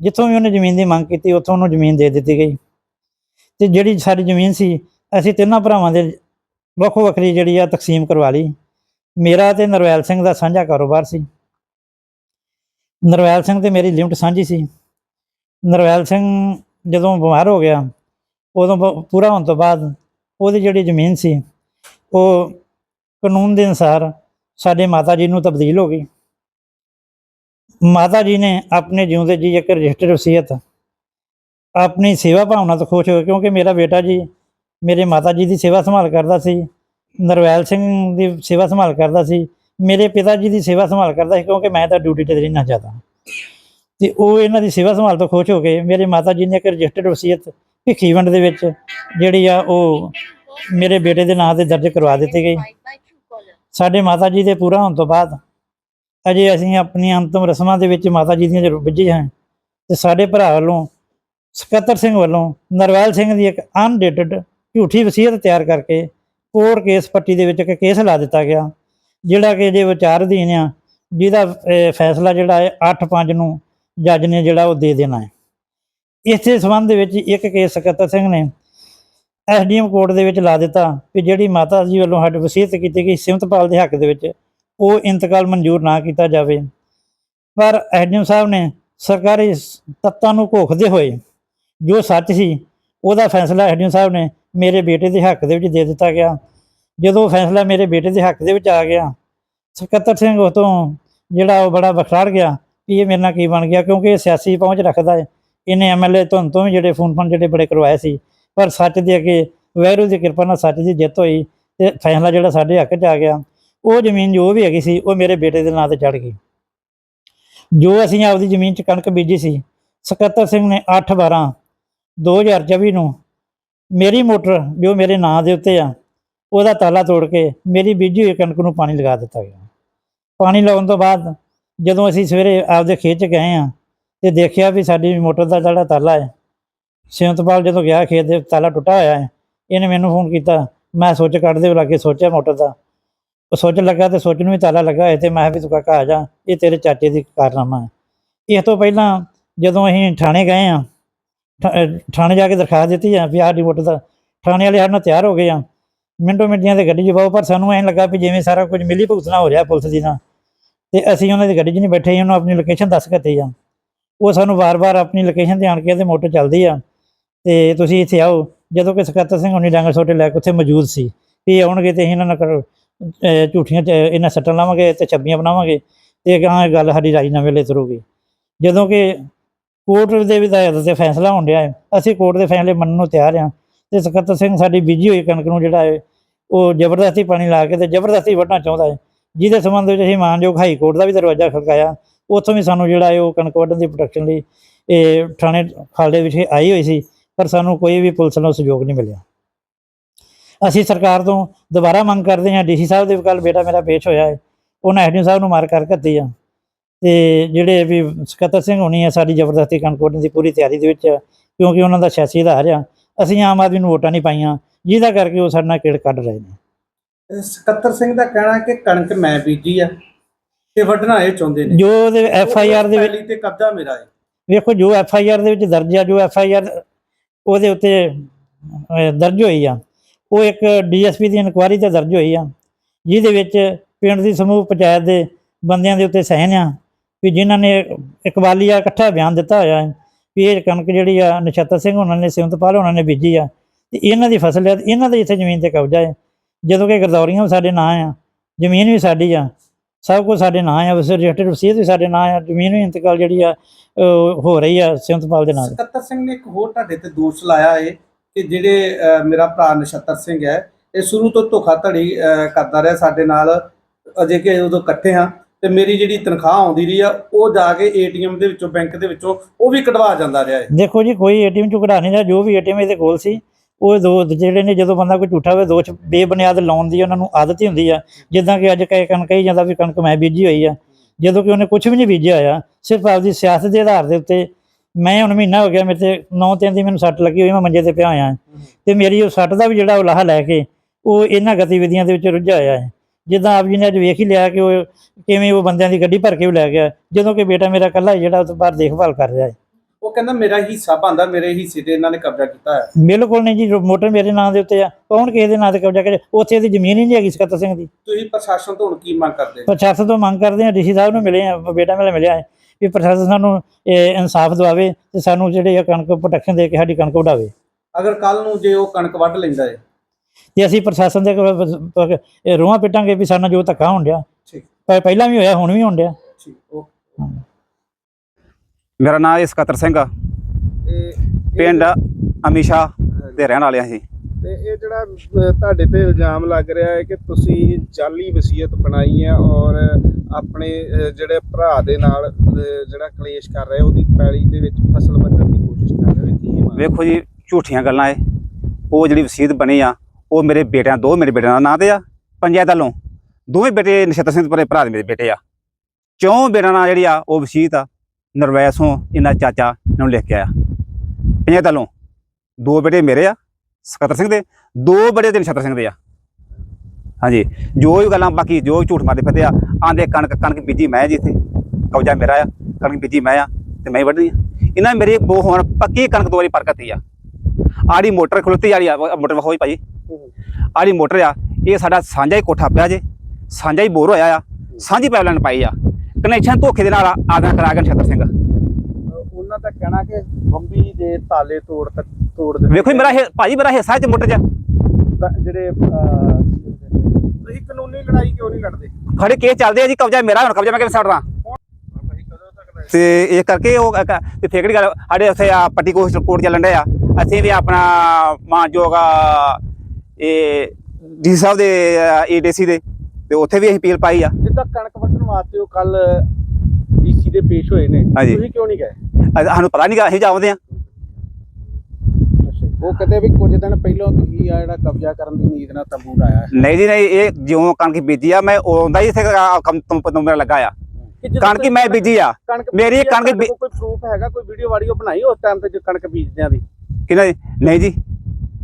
ਜਿੱਥੋਂ ਵੀ ਉਹਨੇ ਜ਼ਮੀਨ ਦੀ ਮੰਗ ਕੀਤੀ, ਉੱਥੋਂ ਉਹਨੂੰ ਜ਼ਮੀਨ ਦੇ ਦਿੱਤੀ ਗਈ। ਤੇ ਜਿਹੜੀ ਸਾਡੀ ਜ਼ਮੀਨ ਸੀ, ਅਸੀਂ ਤਿੰਨਾਂ ਭਰਾਵਾਂ ਦੇ ਵੱਖੋ ਵੱਖਰੀ ਜਿਹੜੀ ਆ ਤਕਸੀਮ ਕਰਵਾ ਲਈ। ਮੇਰਾ ਤੇ ਨਰਵੈਲ ਸਿੰਘ ਦਾ ਸਾਂਝਾ ਕਾਰੋਬਾਰ ਸੀ। ਨਰਵੈਲ ਸਿੰਘ ਤੇ ਮੇਰੀ ਲਿਮਟ ਸਾਂਝੀ ਸੀ। ਨਰਵੈਲ ਸਿੰਘ ਜਦੋਂ ਬਿਮਾਰ ਹੋ ਗਿਆ, ਉਦੋਂ ਬ- ਪੂਰਾ ਹੋਣ ਤੋਂ ਬਾਅਦ ਉਹਦੀ ਜਿਹੜੀ ਜ਼ਮੀਨ ਸੀ, ਉਹ ਕਾਨੂੰਨ ਦੇ ਅਨੁਸਾਰ ਸਾਡੇ ਮਾਤਾ ਜੀ ਨੂੰ ਤਬਦੀਲ ਹੋ ਗਈ। ਮਾਤਾ ਜੀ ਨੇ ਆਪਣੇ ਜਿਉਂਦੇ ਜੀ ਇੱਕ ਰਜਿਸਟਰਡ ਵਸੀਅਤ, ਆਪਣੀ ਸੇਵਾ ਭਾਵਨਾ ਤੋਂ ਖੁਸ਼ ਹੋਏ ਕਿਉਂਕਿ ਮੇਰਾ ਬੇਟਾ ਜੀ ਮੇਰੇ ਮਾਤਾ ਜੀ ਦੀ ਸੇਵਾ ਸੰਭਾਲ ਕਰਦਾ ਸੀ। ਨਰਵੈਲ ਸਿੰਘ ਦੀ ਸੇਵਾ ਸੰਭਾਲ ਕਰਦਾ ਸੀ। ਮੇਰੇ ਪਿਤਾ ਜੀ ਦੀ ਸੇਵਾ ਸੰਭਾਲ ਕਰਦਾ ਸੀ ਕਿਉਂਕਿ ਮੈਂ ਤਾਂ ਡਿਊਟੀ ਤੇ ਰਹਿਣਾ ਚਾਹਤਾ ਤੇ ਉਹ ਇਹਨਾਂ ਦੀ ਸੇਵਾ ਸੰਭਾਲ ਤੋਂ ਖੁਸ਼ ਹੋ ਕੇ ਮੇਰੇ ਮਾਤਾ ਜੀ ਨੇ ਇੱਕ ਰਜਿਸਟਰਡ ਵਸੀਅਤ ਭਿੱਖੀਵੰਡ ਦੇ ਵਿੱਚ ਜਿਹੜੀ ਆ ਉਹ ਮੇਰੇ ਬੇਟੇ ਦੇ ਨਾਂ ਤੇ ਦਰਜ ਕਰਵਾ ਦਿੱਤੀ ਗਈ। ਸਾਡੇ ਮਾਤਾ ਜੀ ਦੇ ਪੂਰਾ ਹੋਣ ਤੋਂ ਬਾਅਦ ਅਜੇ ਅਸੀਂ ਆਪਣੀਆਂ ਅੰਤਮ ਰਸਮਾਂ ਦੇ ਵਿੱਚ ਮਾਤਾ ਜੀ ਦੀਆਂ ਜ਼ਰੂਰ ਵਿੱਝੇ ਹਾਂ। ਤੇ ਸਾਡੇ ਭਰਾ ਵੱਲੋਂ ਸਕੱਤਰ ਸਿੰਘ ਵੱਲੋਂ ਨਰਵੈਲ ਸਿੰਘ ਦੀ ਇੱਕ ਅਨਡੇਟਡ ਝੂਠੀ ਵਸੀਅਤ ਤਿਆਰ ਕਰਕੇ ਕੋਰਟ ਕੇਸ ਪੱਟੀ ਦੇ ਵਿੱਚ ਇੱਕ ਕੇਸ ਲਾ ਦਿੱਤਾ ਗਿਆ। ਜਿਹੜਾ ਕਿ ਜੇ ਵਿਚਾਰ ਅਧੀਨ ਆ, ਜਿਹਦਾ ਫੈਸਲਾ ਜਿਹੜਾ ਹੈ 8-5 ਨੂੰ ਜੱਜ ਨੇ ਜਿਹੜਾ ਉਹ ਦੇ ਦੇਣਾ ਹੈ। ਇਸੇ ਸੰਬੰਧ ਵਿੱਚ ਇੱਕ ਕੇਸ ਸਕੱਤਰ ਸਿੰਘ ਨੇ ਐਸਡੀਐਮ ਕੋਰਟ ਦੇ ਵਿੱਚ ਲਾ ਦਿੱਤਾ ਕਿ ਜਿਹੜੀ ਮਾਤਾ ਜੀ ਵੱਲੋਂ ਸਾਡੇ ਵਸੀਅਤ ਕੀਤੀ ਗਈ ਸਿਮਤਪਾਲ ਦੇ ਹੱਕ ਦੇ ਵਿੱਚ ਉਹ ਇੰਤਕਾਲ ਮਨਜ਼ੂਰ ਨਾ ਕੀਤਾ ਜਾਵੇ। ਪਰ ਐਸਡੀਐਮ ਸਾਹਿਬ ਨੇ ਸਰਕਾਰੀ ਤੱਤਾਂ ਨੂੰ ਘੋਖਦੇ ਹੋਏ ਜੋ ਸੱਚ ਸੀ, ਉਹਦਾ ਫੈਸਲਾ ਐਸਡੀਐਮ ਸਾਹਿਬ ਨੇ ਮੇਰੇ ਬੇਟੇ ਦੇ ਹੱਕ ਦੇ ਵਿੱਚ ਦੇ ਦਿੱਤਾ ਗਿਆ। ਜਦੋਂ ਉਹ ਫੈਸਲਾ ਮੇਰੇ ਬੇਟੇ ਦੇ ਹੱਕ ਦੇ ਵਿੱਚ ਆ ਗਿਆ, ਸਕੱਤਰ ਸਿੰਘ ਉਹ ਤੋਂ ਜਿਹੜਾ ਉਹ ਬੜਾ ਬਖਰਾੜ ਗਿਆ ਵੀ ਇਹ ਮੇਰੇ ਨਾਲ ਕੀ ਬਣ ਗਿਆ, ਕਿਉਂਕਿ ਇਹ ਸਿਆਸੀ ਪਹੁੰਚ ਰੱਖਦਾ ਹੈ। ਇਹਨੇ ਐਮਐਲਏ ਤੋਂ ਤੋਂ ਵੀ ਜਿਹੜੇ ਫੋਨ ਫੋਨ ਜਿਹੜੇ ਬੜੇ ਕਰਵਾਏ ਸੀ, ਪਰ ਸੱਚ ਦੇ ਅੱਗੇ ਵੈਰੂ ਦੀ ਕਿਰਪਾ ਨਾਲ ਸੱਚ ਦੀ ਜਿੱਤ ਹੋਈ ਤੇ ਫੈਸਲਾ ਜਿਹੜਾ ਸਾਡੇ ਹੱਕ 'ਚ ਆ ਗਿਆ। ਉਹ ਜ਼ਮੀਨ ਜੋ ਵੀ ਹੈਗੀ ਸੀ, ਉਹ ਮੇਰੇ ਬੇਟੇ ਦੇ ਨਾਂ ਤੇ ਚੜ ਗਈ। ਜੋ ਅਸੀਂ ਆਪਦੀ ਜ਼ਮੀਨ 'ਚ ਕਣਕ ਬੀਜੀ ਸੀ, ਸਕੱਤਰ ਸਿੰਘ ਨੇ 8 12 2024 ਨੂੰ ਮੇਰੀ ਮੋਟਰ ਜੋ ਮੇਰੇ ਨਾਂ ਦੇ ਉੱਤੇ ਆ ਉਹਦਾ ਤਾਲਾ ਤੋੜ ਕੇ ਮੇਰੀ ਬੀਜੀ ਹੋਈ ਕਣਕ ਨੂੰ ਪਾਣੀ ਲਗਾ ਦਿੱਤਾ ਗਿਆ। ਪਾਣੀ ਲਾਉਣ ਤੋਂ ਬਾਅਦ ਜਦੋਂ ਅਸੀਂ ਸਵੇਰੇ ਆਪਦੇ ਖੇਤ 'ਚ ਗਏ ਆ ਤੇ ਦੇਖਿਆ ਵੀ ਸਾਡੀ ਮੋਟਰ ਦਾ ਜਿਹੜਾ ਤਾਲਾ ਹੈ ਸਿਮਤਪਾਲ ਜਦੋਂ ਗਿਆ ਖੇਤ ਦੇ ਤਾਲਾ ਟੁੱਟਾ ਹੋਇਆ ਹੈ, ਇਹਨੇ ਮੈਨੂੰ ਫੋਨ ਕੀਤਾ, ਮੈਂ ਸੋਚ ਕੱਢ ਕੱਢਦੇ ਲਾਗੇ ਸੋਚਿਆ ਮੋਟਰ ਦਾ। ਉਹ ਸੁੱਚ ਲੱਗਾ ਤੇ ਸੁੱਚ ਨੂੰ ਵੀ ਤਾਲਾ ਲੱਗਾ ਹੋਇਆ ਤੇ ਮੈਂ ਕਿਹਾ ਵੀ ਤੂੰ ਕਾਕਾ ਆ ਜਾ, ਇਹ ਤੇਰੇ ਚਾਚੇ ਦੀ ਕਾਰਨਾਮਾ ਹੈ। ਇਸ ਤੋਂ ਪਹਿਲਾਂ ਜਦੋਂ ਅਸੀਂ ਥਾਣੇ ਗਏ ਆ ਥਾਣੇ ਜਾ ਕੇ ਦਰਖਾਸਤ ਦਿੱਤੀ ਆ ਵੀ ਆਹ ਮੋਟਰ ਦਾ, ਥਾਣੇ ਵਾਲੇ ਸਾਡੇ ਨਾਲ ਤਿਆਰ ਹੋ ਗਏ ਆ। ਮਿੰਟੋ ਮਿੰਟੀਆਂ ਤੇ ਗੱਡੀ 'ਚ ਪਾਓ ਪਰ ਸਾਨੂੰ ਐਂ ਲੱਗਾ ਵੀ ਜਿਵੇਂ ਸਾਰਾ ਕੁਝ ਮਿਲੀ ਭੁਗਤਣਾ ਹੋ ਰਿਹਾ ਪੁਲਿਸ ਦੀ ਨਾਲ ਤੇ ਅਸੀਂ ਉਹਨਾਂ ਦੀ ਗੱਡੀ 'ਚ ਨਹੀਂ ਬੈਠੇ ਸੀ, ਉਹਨੂੰ ਆਪਣੀ ਲੋਕੇਸ਼ਨ ਦੱਸ ਕੇ ਤੇ ਆ ਉਹ ਸਾਨੂੰ ਵਾਰ-ਵਾਰ ਆਪਣੀ ਲੋਕੇਸ਼ਨ ਤੇ ਆਣ ਕੇ ਤੇ ਮੋਟਰ ਚੱਲਦੀ ਆ। ਤੇ ਤੁਸੀਂ ਇੱਥੇ ਆਓ। ਜਦੋਂ ਕਿ ਸਕੱਤਰ ਸਿੰਘ ਹੁਣੀ ਡਾਂਗਰ ਛੋਟੇ ਲੈ ਕੇ ਉੱਥੇ ਮੌਜੂਦ ਸੀ। ਵੀ ਆਉਣਗੇ ਤੇ ਅਸੀਂ ਇਹਨਾਂ ਨਾਲ ਕਰ- ਝੂਠੀਆਂ ਚ ਇਹਨਾਂ ਸੱਟਾਂ ਲਾਵਾਂਗੇ ਤੇ ਛੱਬੀਆਂ ਬਣਾਵਾਂਗੇ। ਤੇ ਅਗਾਂਹ ਗੱਲ ਸਾਡੀ ਰਾਜੀਨਾਮੇ ਵੇਲੇ ਤੁਰੂਗੀ। ਜਦੋਂ ਕਿ ਕੋਰਟ ਦੇ ਵਿਧਾਇਕ ਤੇ ਫੈਸਲਾ ਹੋਣ ਡਿਆ ਅਸੀਂ ਕੋਰਟ ਦੇ ਫੈਸਲੇ ਮੰਨਣ ਨੂੰ ਤਿਆਰ ਹਾਂ। ਤੇ ਸਕੱਤਰ ਸਿੰਘ ਸਾਡੀ ਬੀਜੀ ਹੋਈ ਕਣਕ ਨੂੰ ਜਿਹੜਾ ਹੈ ਉਹ ਜ਼ਬਰਦਸਤੀ ਪਾਣੀ ਲਾ ਕੇ ਤੇ ਜ਼ਬਰਦਸਤੀ ਵੱਢਣਾ ਚਾਹੁੰਦਾ ਹੈ। ਜਿਹਦੇ ਸੰਬੰਧ ਵਿੱਚ ਅਸੀਂ ਮਾਨਯੋਗ ਹਾਈ ਕੋਰਟ ਦਾ ਵੀ ਦਰਵਾਜ਼ਾ ਖੜਕਾਇਆ। ਉੱਥੋਂ ਵੀ ਸਾਨੂੰ ਜਿਹੜਾ ਹੈ ਉਹ ਕਣਕ ਵੱਢਣ ਦੀ ਪ੍ਰੋਟੈਕਸ਼ਨ ਲਈ ਇਹ ਥਾਣੇ ਖਾਲੜੇ ਵਿਖੇ ਆਈ ਹੋਈ ਸੀ, ਪਰ ਸਾਨੂੰ ਕੋਈ ਵੀ ਪੁਲਿਸ ਵੱਲੋਂ ਸਹਿਯੋਗ ਨਹੀਂ ਮਿਲਿਆ। ਅਸੀਂ ਸਰਕਾਰ ਤੋਂ ਦੁਬਾਰਾ ਮੰਗ ਕਰਦੇ ਹਾਂ, ਡੀਸੀ ਸਾਹਿਬ ਦੇ ਕੱਲ ਬੇਟਾ ਮੇਰਾ ਪੇਸ਼ ਹੋਇਆ ਹੈ, ਉਹਨਾਂ ਐਸਡੀਓ ਸਾਹਿਬ ਨੂੰ ਮਾਰ ਕਰ ਕੱਤੀ ਆ। ਤੇ ਜਿਹੜੇ ਵੀ ਸਕੱਤਰ ਸਿੰਘ ਹੋਣੀ ਆ, ਸਾਡੀ ਜ਼ਬਰਦਸਤੀ ਕਣਕ ਵੱਢਣ ਦੀ ਪੂਰੀ ਤਿਆਰੀ ਦੇ ਵਿੱਚ ਕਿਉਂਕਿ ਉਹਨਾਂ ਦਾ ਸਿਆਸੀ ਆਧਾਰ ਆ। ਅਸੀਂ ਆਮ ਆਦਮੀ ਨੂੰ ਵੋਟਾਂ ਨਹੀਂ ਪਾਈਆਂ ਜਿਹਦਾ ਕਰਕੇ ਉਹ ਸਾਡੇ ਨਾਲ ਕਿੜ ਕੱਢ ਰਹੇ ਨੇ। ਸਕੱਤਰ ਸਿੰਘ ਦਾ ਕਹਿਣਾ ਕਿ ਕਣਕ ਮੈਂ ਬੀਜੀ ਆ ਤੇ ਵੱਢਣਾ ਇਹ ਚਾਹੁੰਦੇ ਨੇ। ਜੋ ਉਹਦੇ ਐਫ ਆਈ ਆਰ ਦੇ ਵਿੱਚ ਤੇ ਕਬਜ਼ਾ ਮੇਰਾ ਹੈ ਵੇਖੋ ਜੋ ਐਫ ਆਈ ਆਰ ਦੇ ਵਿੱਚ ਦਰਜ ਆ ਜੋ ਐਫ ਆਈ ਆਰ ਉਹਦੇ ਉੱਤੇ ਦਰਜ ਹੋਈ ਆ ਉਹ ਇੱਕ ਡੀਐਸਪੀ ਦੀ ਇਨਕੁਆਇਰੀ ਤੇ ਦਰਜ ਹੋਈ ਆ ਜਿਹਦੇ ਵਿੱਚ ਪਿੰਡ ਦੀ ਸਮੂਹ ਪੰਚਾਇਤ ਦੇ ਬੰਦਿਆਂ ਦੇ ਉੱਤੇ ਸਹਿਨ ਆ ਵੀ ਜਿਨ੍ਹਾਂ ਨੇ ਇਕਬਾਲੀਆ ਇਕੱਠਾ ਬਿਆਨ ਦਿੱਤਾ ਹੋਇਆ ਹੈ ਵੀ ਇਹ ਕਣਕ ਜਿਹੜੀ ਆ ਨਛੱਤਰ ਸਿੰਘ ਉਹਨਾਂ ਨੇ ਸਿਮਤਪਾਲ ਉਹਨਾਂ ਨੇ ਬੀਜੀ ਆ ਤੇ ਇਹਨਾਂ ਦੀ ਫਸਲ ਆ ਇਹਨਾਂ ਦੇ ਇੱਥੇ ਜ਼ਮੀਨ ਤੇ ਕਬਜ਼ਾ ਹੈ ਜਦੋਂ ਕਿ ਗਰਦੌਰੀਆਂ ਵੀ ਸਾਡੇ ਨਾਂ ਆ ਜ਼ਮੀਨ ਵੀ ਸਾਡੀ ਆ ਸਭ ਕੁਝ ਸਾਡੇ ਨਾਂ ਆ ਉਸ ਰਜਿਸਟਰਡ ਵਸੀਅਤ ਵੀ ਸਾਡੇ ਨਾਂ ਆ ਜ਼ਮੀਨ ਵੀ ਇੰਤਕਾਲ ਜਿਹੜੀ ਆ ਹੋ ਰਹੀ ਆ ਸਿਮਤਪਾਲ ਦੇ ਨਾਲ ਸਕੱਤਰ ਸਿੰਘ ਨੇ ਇੱਕ ਹੋਰ ਤੁਹਾਡੇ ਤੇ ਦੋਸ਼ ਲਾਇਆ ਹੈ ਕਿ ਜਿਹੜੇ ਮੇਰਾ ਭਰਾ ਨਛੱਤਰ ਸਿੰਘ ਹੈ ਇਹ ਸ਼ੁਰੂ ਤੋਂ ਧੋਖਾਧੜੀ ਅਹ, ਕਰਦਾ ਰਿਹਾ ਸਾਡੇ ਨਾਲ ਅਜੇ ਕਿ ਉਦੋਂ ਇਕੱਠੇ ਹਾਂ। ਤੇ ਮੇਰੀ ਜਿਹੜੀ ਤਨਖਾਹ ਆਉਂਦੀ ਰਹੀ ਆ, ਉਹ ਜਾ ਕੇ ਏਟੀਐਮ ਦੇ ਵਿੱਚੋਂ, ਬੈਂਕ ਦੇ ਵਿੱਚੋਂ, ਉਹ ਵੀ ਕਢਵਾ ਜਾਂਦਾ ਰਿਹਾ ਹੈ ਦੇਖੋ ਜੀ, ਕੋਈ ਏਟੀਐਮ ਚੋਂ ਕਢਾ ਨਹੀਂ ਰਿਹਾ, ਜੋ ਵੀ ਏਟੀਐਮ ਇਹਦੇ ਕੋਲ ਸੀ, ਉਹ ਦੋ ਜਿਹੜੇ ਨੇ, ਜਦੋਂ ਬੰਦਾ ਕੋਈ ਝੂਠਾ ਹੋਵੇ, ਦੋ ਚ ਬੇਬੁਨਿਆਦ ਲਾਉਣ ਦੀ ਉਹਨਾਂ ਨੂੰ ਆਦਤ ਹੀ ਹੁੰਦੀ ਆ। ਜਿੱਦਾਂ ਕਿ ਅੱਜ ਕਹੇ ਕਣਕ ਕਹੀ ਜਾਂਦਾ ਵੀ ਕਣਕ ਮੈਂ ਬੀਜੀ ਹੋਈ ਆ। ਜਦੋਂ ਕਿ ਉਹਨੇ ਕੁਝ ਵੀ ਨਹੀਂ ਬੀਜਿਆ ਹੋਇਆ, ਸਿਰਫ ਆਪਦੀ ਸਿਆਸਤ ਦੇ ਆਧਾਰ ਦੇ ਉੱਤੇ ਮੈਂ ਹੁਣ ਮਹੀਨਾ ਹੋ ਗਿਆ, ਮੇਰੇ ਤੇ 9 ਦੀ ਮੈਨੂੰ ਸੱਟ ਲੱਗੀ ਹੋਈ, ਮੈਂ ਮੰਜੇ ਤੇ ਪਿਆ ਹੋਇਆ। ਤੇ ਮੇਰੀ ਉਹ ਸੱਟ ਦਾ ਵੀ ਜਿਹੜਾ ਉਹ ਲਾਹਾ ਲੈ ਕੇ, ਉਹ ਇਹਨਾਂ ਗਤੀਵਿਧੀਆਂ ਦੇ ਵਿੱਚ ਰੁੱਝਿਆ ਹੋਇਆ ਹੈ। ਜਿੱਦਾਂ ਆਪ ਜੀ ਨੇ ਅੱਜ ਵੇਖ ਹੀ ਲਿਆ ਕਿ ਉਹ ਕਿਵੇਂ ਉਹ ਬੰਦਿਆਂ ਦੀ ਗੱਡੀ ਭਰ ਕੇ ਵੀ ਲੈ ਗਿਆ। ਜਦੋਂ ਕਿ ਬੇਟਾ ਮੇਰਾ ਇਕੱਲਾ ਹੀ ਜਿਹੜਾ ਉਹ ਬਾਹਰ ਦੇਖਭਾਲ ਕਰ ਰਿਹਾ ਹੈ ਉਹ ਕਹਿੰਦਾ ਮੇਰਾ ਹਿੱਸਾ ਬੰਦਾ ਮੇਰੇ ਹਿੱਸੇ ਤੇ ਇਹਨਾਂ ਨੇ ਕਬਜ਼ਾ ਕੀਤਾ ਹੈ ਬਿਲਕੁਲ ਨਹੀਂ ਜੀ ਮੋਟਰ ਮੇਰੇ ਨਾਂ ਦੇ ਉੱਤੇ ਆ ਕੌਣ ਕਿਸੇ ਦੇ ਨਾਂ ਤੇ ਕਬਜ਼ਾ ਕਰੇ? ਉੱਥੇ ਦੀ ਜ਼ਮੀਨ ਹੀ ਨਹੀਂ ਹੈਗੀ ਸਕੱਤਰ ਸਿੰਘ ਦੀ। ਤੁਸੀਂ ਪ੍ਰਸ਼ਾਸਨ ਤੋਂ ਹੁਣ ਕੀ ਮੰਗ ਕਰਦੇ? ਪ੍ਰਸ਼ਾਸਨ ਤੋਂ ਮੰਗ ਕਰਦੇ ਆ ਡੀਸੀ ਸਾਹਿਬ ਨੂੰ ਮਿਲੇ ਆ ਬੇਟਾ ਮਿਲੇ ਮਿਲਿਆ ਹੈ ਵੀ ਪ੍ਰਸ਼ਾਸਨ ਸਾਨੂੰ ਇਹ ਇਨਸਾਫ ਦਿਵਾਵੇ ਤੇ ਸਾਨੂੰ ਜਿਹੜੇ ਆ ਕਣਕ ਪ੍ਰੋਟੈਕਸ਼ਨ ਦੇ ਕੇ ਸਾਡੀ ਕਣਕ ਵਢਾਵੇ। ਅਗਰ ਕੱਲ ਨੂੰ ਜੇ ਉਹ ਕਣਕ ਵੱਢ ਲੈਂਦਾ ਹੈ ਤੇ ਅਸੀਂ ਪ੍ਰਸ਼ਾਸਨ ਦੇ ਰੋਹਾਂ ਪਿੱਟਾਂਗੇ ਵੀ ਸਾਨੂੰ ਜੋ ਧੱਕਾ ਹੋਣ ਡਿਆ। ਠੀਕ। ਪਰ ਪਹਿਲਾਂ ਵੀ ਹੋਇਆ ਹੁਣ ਵੀ ਹੋਣ ਡਿਆ। ਠੀਕ ਉਹ ਮੇਰਾ ਨਾਮ ਹੈ ਸਕੱਤਰ ਸਿੰਘ ਤੇ ਪਿੰਡ ਅਮੀਸ਼ਾ ਦੇ ਰਹਿਣ ਵਾਲੇ ਹਾਂ ਜੀ ਤੇ ਇਹ ਜਿਹੜਾ ਤੁਹਾਡੇ ਤੇ ਇਲਜ਼ਾਮ ਲੱਗ ਰਿਹਾ ਹੈ ਕਿ ਤੁਸੀਂ ਜਾਲੀ ਵਸੀਅਤ ਬਣਾਈ ਹੈ ਔਰ ਆਪਣੇ ਜਿਹੜੇ ਭਰਾ ਦੇ ਨਾਲ ਜਿਹੜਾ ਕਲੇਸ਼ ਕਰ ਰਹੇ ਉਹਦੀ ਪੈਲੀ ਦੇ ਵਿੱਚ ਫਸਲ ਵੱਢਣ ਦੀ ਕੋਸ਼ਿਸ਼ ਕਰ ਰਹੇ ਹੋ ਕੀ ਇਹ ਮਾਮਲਾ? ਵੇਖੋ ਜੀ ਝੂਠੀਆਂ ਗੱਲਾਂ ਏ ਉਹ ਜਿਹੜੀ ਵਸੀਅਤ ਬਣੀ ਆ ਉਹ ਮੇਰੇ ਬੇਟਿਆਂ, ਦੋ ਮੇਰੇ ਬੇਟਿਆਂ ਦਾ ਨਾਂ ਤੇ ਆ, ਪੰਚਾਇਤ ਵੱਲੋਂ। ਦੋਵੇਂ ਬੇਟੇ ਨਛੱਤਰ ਸਿੰਘ ਪਰੇ ਭਰਾ ਦੇ ਮੇਰੇ ਬੇਟੇ ਆ। ਚੌਂ ਬੇਟਾਂ ਨਾਂ ਜਿਹੜੀ ਆ, ਉਹ ਵਸੀਤ ਆ, ਨਰਵੈਸੋਂ ਇਹਨਾਂ ਚਾਚਾ ਇਹਨਾਂ ਨੂੰ ਲਿਖ ਕੇ ਆਇਆ। ਪੰਚਾਇਤ ਵੱਲੋਂ ਦੋ ਬੇਟੇ ਮੇਰੇ ਆ ਸਕੱਤਰ ਸਿੰਘ ਦੇ, ਦੋ ਬੜੇ ਤੇ ਨਛੱਤਰ ਸਿੰਘ ਦੇ ਆ। ਹਾਂਜੀ, ਜੋ ਵੀ ਗੱਲਾਂ ਬਾਕੀ, ਜੋ ਝੂਠ ਮਾਰਦੇ ਫਿਰਦੇ ਆ, ਆਂਦੇ ਕਣਕ ਕਣਕ ਬੀਜੀ ਮੈਂ ਜੀ ਇੱਥੇ, ਕਬਜ਼ਾ ਮੇਰਾ ਆ, ਕਣਕ ਬੀਜੀ ਮੈਂ ਆ, ਤੇ ਮੈਂ ਹੀ ਵੱਢਣੀ ਆ। ਇਹਨਾਂ ਨੇ ਮੇਰੀ ਬੋ ਹੁਣ ਪੱਕੀ ਕਣਕ ਦੋ ਵਾਰੀ ਪਰ ਕਰਤੀ ਆ। ਆੜੀ ਮੋਟਰ ਖਲੋਤੀ ਆੜੀ ਆ ਮੋਟਰ ਹੋਈ ਭਾਈ ਆੜੀ ਮੋਟਰ ਆ ਇਹ ਸਾਡਾ ਸਾਂਝਾ ਹੀ ਕੋਠਾ ਪਿਆ ਜੇ। ਸਾਂਝਾ ਹੀ ਬੋਰ ਹੋਇਆ ਆ। ਸਾਂਝੀ ਪਾਈਪਲਾਈਨ ਪਾਈ ਆ। ਕਨੈਕਸ਼ਨ ਧੋਖੇ ਦੇ ਨਾਲ ਆਦਾਂ ਕਰਾ ਕੇ ਨਛੱਤਰ ਸਿੰਘ। ਉਹਨਾਂ ਦਾ ਕਹਿਣਾ ਕਿ ਬੰਬੀ ਦੇ ਤਾਲੇ ਤੋੜ ਤੋੜ ਦਿੱਤੇ ਵੇਖੋ ਮੇਰਾ ਇਹ ਭਾਜੀ ਮੇਰਾ ਹਿੱਸਾ ਚ ਮੋਟਰ ਚ ਜਿਹੜੇ ਤੁਸੀਂ ਕਾਨੂੰਨੀ ਲੜਾਈ ਕਿਉਂ ਨਹੀਂ ਲੜਦੇ? ਖੜੇ ਕੇਸ ਚੱਲਦੇ ਆ ਜੀ ਕਬਜ਼ਾ ਮੇਰਾ ਹੁਣ ਕਬਜ਼ਾ ਮੈਂ ਕਿਵੇਂ ਛੱਡਦਾ ਤੇ ਇਹ ਕਰਕੇ ਉਹ ਤੇ ਫੇਕੜੀ ਗੱਲ ਸਾਡੇ ਉੱਥੇ ਆ ਪੱਟੀ ਕੋਸਟ ਕੋਰਟ ਚੱਲਣ ਡਿਆ। ਅਸੀਂ ਵੀ ਆਪਣਾ ਮਾਨਯੋਗ ਇਹ ਡੀ ਸਾਹਿਬ ਦੇ ਏਡੀਸੀ ਦੇ ਤੇ ਉੱਥੇ ਵੀ ਅਸੀਂ ਅਪੀਲ ਪਾਈ ਆ। ਜਿੱਦਾਂ ਕਣਕ ਵੱਢਣ ਵਾਸਤੇ ਉਹ ਕੱਲ ਡੀਸੀ ਦੇ ਪੇਸ਼ ਹੋਏ ਨੇ। ਤੁਸੀਂ ਕਿਉਂ ਨਹੀਂ ਗਏ? ਸਾਨੂੰ ਪਤਾ ਨਹੀਂ ਗਾ ਅਸੀਂ ਜਾਵਦੇ ਆ। ਉਹ ਕਹਿੰਦੇ ਵੀ ਕੁਝ ਦਿਨ ਪਹਿਲਾਂ ਤੁਸੀਂ ਆ ਜਿਹੜਾ ਕਬਜ਼ਾ ਕਰਨ ਦੀ ਨੀਂਦ ਨਾਲ ਤੰਬੂ ਲਾਇਆ ਨਹੀਂ ਜੀ ਨਹੀਂ ਇਹ ਜਿਉਂ ਕਣਕ ਬੀਜੀ ਆ ਮੈਂ ਆਉਂਦਾ ਹੀ ਇੱਥੇ ਕੰਮ ਤੋਂ ਮੇਰਾ ਲੱਗਾ ਆ। ਕਣਕ ਹੀ ਮੈਂ ਬੀਜੀ ਆ। ਮੇਰੀ ਕਣਕ ਕੋਈ ਪ੍ਰੂਫ ਹੈਗਾ ਕੋਈ ਵੀਡੀਓ ਵਾਡੀਓ ਬਣਾਈ ਉਸ ਟਾਈਮ ਤੇ ਜੋ ਕਣਕ ਬੀਜਦਿਆਂ ਦੀ? ਕਿਹਨਾਂ ਨਹੀਂ ਜੀ।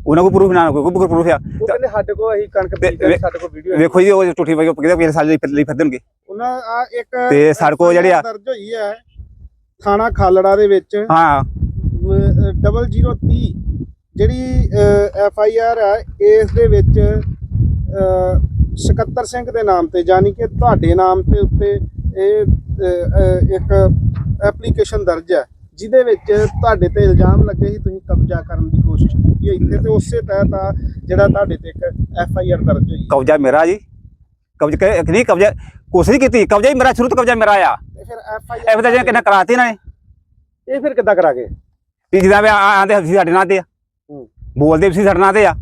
ਉਹਨਾਂ ਕੋਲ ਪ੍ਰੂਫ ਨਾ ਕੋਈ ਕੋਈ ਪ੍ਰੂਫ ਆ। ਉਹ ਕਹਿੰਦੇ ਸਾਡੇ ਕੋਲ ਅਸੀਂ ਕਣਕ ਬੀਜਦੇ ਸਾਡੇ ਕੋਲ ਵੀਡੀਓ ਵੇਖੋ ਜੀ ਉਹ ਟੁੱਟੀ ਉਹ ਕਿਹਦੇ ਮੇਰੇ ਸਾਲ ਲਈ ਫਿਰ- ਲਈ ਫਿਰਦਣਗੇ ਉਹਨਾਂ ਆ ਇੱਕ ਤੇ ਸਾਡੇ ਕੋਲ ਜਿਹੜੇ ਆ- ਦਰਜ ਹੋਈ ਹੈ ਥਾਣਾ ਖਾਲੜਾ ਦੇ ਵਿੱਚ। ਹਾਂ। ਡਬਲ 030 ਜਿਹੜੀ ਐਫ ਆਈ ਆਰ ਹੈ ਇਸ ਦੇ ਵਿੱਚ ਸਕੱਤਰ ਸਿੰਘ ਦੇ ਨਾਮ ਤੇ ਯਾਨੀ ਕਿ ਤੁਹਾਡੇ ਨਾਮ ਤੇ ਉੱਤੇ ਇਹ ਇੱਕ ਐਪਲੀਕੇਸ਼ਨ ਦਰਜ ਹੈ ਜਿਹਦੇ ਵਿੱਚ ਤੁਹਾਡੇ ਤੇ ਇਲਜ਼ਾਮ ਲੱਗੇ ਸੀ ਤੁਸੀਂ ਕਬਜ਼ਾ ਕਰਨ ਦੀ ਕੋਸ਼ਿਸ਼ ਕੀਤੀ ਹੈ ਇੱਥੇ ਤੇ ਉਸੇ ਤਹਿਤ ਆ ਜਿਹੜਾ ਤੁਹਾਡੇ ਤੇ ਇੱਕ ਐਫ ਆਈ ਆਰ ਦਰਜ ਹੋਈ ਕਬਜ਼ਾ ਮੇਰਾ ਜੀ ਕਬਜ਼ਾ ਨਹੀਂ ਕਬਜ਼ਾ ਨਹੀਂ ਕੀਤੀ ਕਬਜ਼ਾ ਹੀ ਮੇਰਾ ਸ਼ੁਰੂ ਤੋਂ ਕਬਜ਼ਾ ਮੇਰਾ ਆ ਤੇ ਫਿਰ ਐਫ ਆਈ ਇਹ ਤਾਂ ਜੇ ਕਿੰਨਾ ਕਰਾਤੀ ਇਹਨਾਂ ਨੇ ਇਹ ਫਿਰ ਕਿੱਦਾਂ ਕਰਾਗੇ ਵੀ ਜਿੱਦਾਂ ਵੀ ਆਂਦੇ ਸੀ ਸਾਡੇ ਨਾਂ ਤੇ ਆ। ਬੋਲਦੇ ਵੀ ਸੀ ਸਾਡੇ ਨਾਂ ਤੇ ਆ